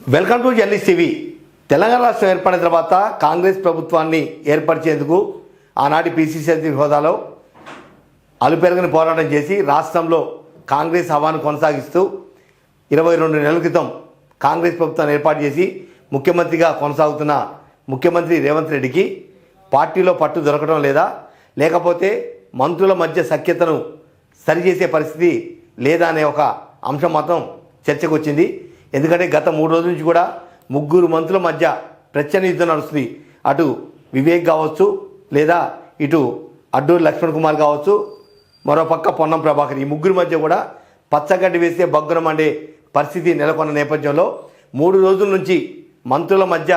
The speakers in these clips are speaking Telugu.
Welcome to journalist TV. Telangana రాష్ట్రం ఏర్పడిన తర్వాత కాంగ్రెస్ ప్రభుత్వాన్ని ఏర్పరిచేందుకు ఆనాటి పిసిసి అధ్యక్ష హోదాలో అలుపెరగని పోరాటం చేసి రాష్ట్రంలో కాంగ్రెస్ హవాను కొనసాగిస్తూ ఇరవై రెండు నెలల క్రితం కాంగ్రెస్ ప్రభుత్వాన్ని ఏర్పాటు చేసి ముఖ్యమంత్రిగా కొనసాగుతున్న ముఖ్యమంత్రి రేవంత్ రెడ్డికి పార్టీలో పట్టు దొరకడం లేదా లేకపోతే మంత్రుల మధ్య సఖ్యతను సరిచేసే పరిస్థితి లేదా అనే ఒక అంశం మాత్రం చర్చకు వచ్చింది. ఎందుకంటే గత మూడు రోజుల నుంచి కూడా ముగ్గురు మంత్రుల మధ్య ప్రచన్న యుద్ధం నడుస్తుంది. అటు వివేక్ కావచ్చు లేదా ఇటు అడ్డూరు లక్ష్మణ్ కుమార్ కావచ్చు మరోపక్క పొన్నం ప్రభాకర్. ఈ ముగ్గురు మధ్య కూడా పచ్చగడ్డి వేస్తే బగ్గురం మండే పరిస్థితి నెలకొన్న నేపథ్యంలో మూడు రోజుల నుంచి మంత్రుల మధ్య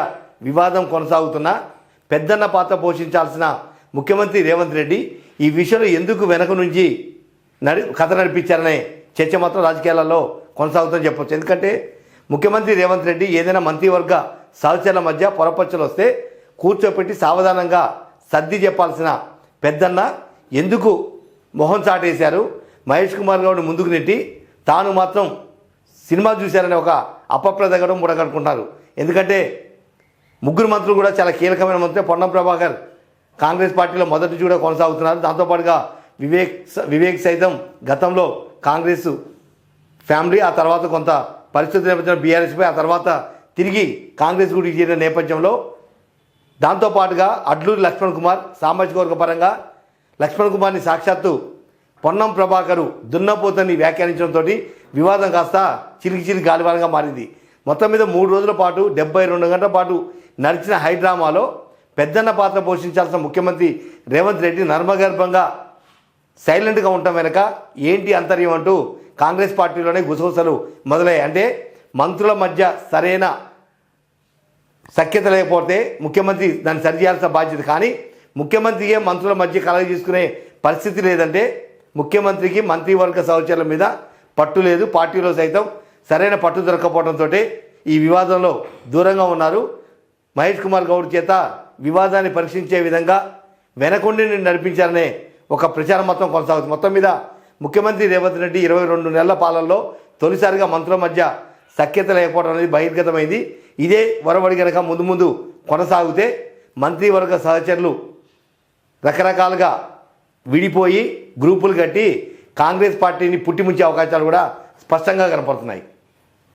వివాదం కొనసాగుతున్న పెద్దన్న పాత్ర పోషించాల్సిన ముఖ్యమంత్రి రేవంత్ రెడ్డి ఈ విషయంలో ఎందుకు వెనక నుంచి నడి కథ నడిపించారనే చర్చ మాత్రం రాజకీయాలలో కొనసాగుతుందని చెప్పవచ్చు ఎందుకంటే ముఖ్యమంత్రి రేవంత్ రెడ్డి ఏదైనా మంత్రివర్గ సహచరుల మధ్య పొరపచ్చలు వస్తే కూర్చోపెట్టి సావధానంగా సర్ది చెప్పాల్సిన పెద్దన్న ఎందుకు మొహం చాటేశారు? మహేష్ కుమార్ గౌడ్ ముందుకు నెట్టి తాను మాత్రం సినిమా చూశారనే ఒక అపప్రదగడం ముడగడుకుంటారు ఎందుకంటే ముగ్గురు మంత్రులు కూడా చాలా కీలకమైన మంత్రి పొన్నం ప్రభాకర్ కాంగ్రెస్ పార్టీలో మొదటి చూడ కూడా కొనసాగుతున్నారు దాంతోపాటుగా వివేక్ వివేక్ సైతం గతంలో కాంగ్రెస్ ఫ్యామిలీ ఆ తర్వాత కొంత పరిస్థితి నేపథ్యంలో బీఆర్ఎస్పై ఆ తర్వాత తిరిగి కాంగ్రెస్ గుడికి చేరిన నేపథ్యంలో దాంతోపాటుగా అడ్లూరి లక్ష్మణ్ కుమార్ సామాజిక వర్గ పరంగా లక్ష్మణ్ కుమార్ని సాక్షాత్తు పొన్నం ప్రభాకరు దున్నపోతని వ్యాఖ్యానించడంతో వివాదం కాస్త చిరికి చిరికి గాలివానంగా మారింది. మొత్తం మీద మూడు రోజుల పాటు డెబ్బై రెండు గంటల పాటు నడిచిన హైడ్రామాలో పెద్దన్న పాత్ర పోషించాల్సిన ముఖ్యమంత్రి రేవంత్ రెడ్డి నర్మగర్భంగా సైలెంట్గా ఉండటం వెనక ఏంటి అంతర్యం అంటూ కాంగ్రెస్ పార్టీలోనే గుసగుసలు మొదలయ్యాయి. అంటే మంత్రుల మధ్య సరైన సఖ్యత లేకపోతే ముఖ్యమంత్రి దాన్ని సరిచేయాల్సిన బాధ్యత. కానీ ముఖ్యమంత్రికే మంత్రుల మధ్య కలగ తీసుకునే పరిస్థితి లేదంటే ముఖ్యమంత్రికి మంత్రివర్గ సహచరుల మీద పట్టు లేదు. పార్టీలో సైతం సరైన పట్టు దొరకపోవడంతో ఈ వివాదంలో దూరంగా ఉన్నారు. మహేష్ కుమార్ గౌడ్ చేత వివాదాన్ని పరీక్షించే విధంగా వెనకుండి నడిపించాలనే ఒక ప్రచారం మొత్తం కొనసాగుతుంది. మొత్తం మీద ముఖ్యమంత్రి రేవంత్ రెడ్డి ఇరవై రెండు నెలల పాలనలో తొలిసారిగా మంత్రుల మధ్య సఖ్యత లేకపోవడం అనేది బహిర్గతమైంది. ఇదే వరవడి గనక ముందు ముందు కొనసాగితే మంత్రివర్గ సహచరులు రకరకాలుగా విడిపోయి గ్రూపులు కట్టి కాంగ్రెస్ పార్టీని పుట్టిముంచే అవకాశాలు కూడా స్పష్టంగా కనపడుతున్నాయి.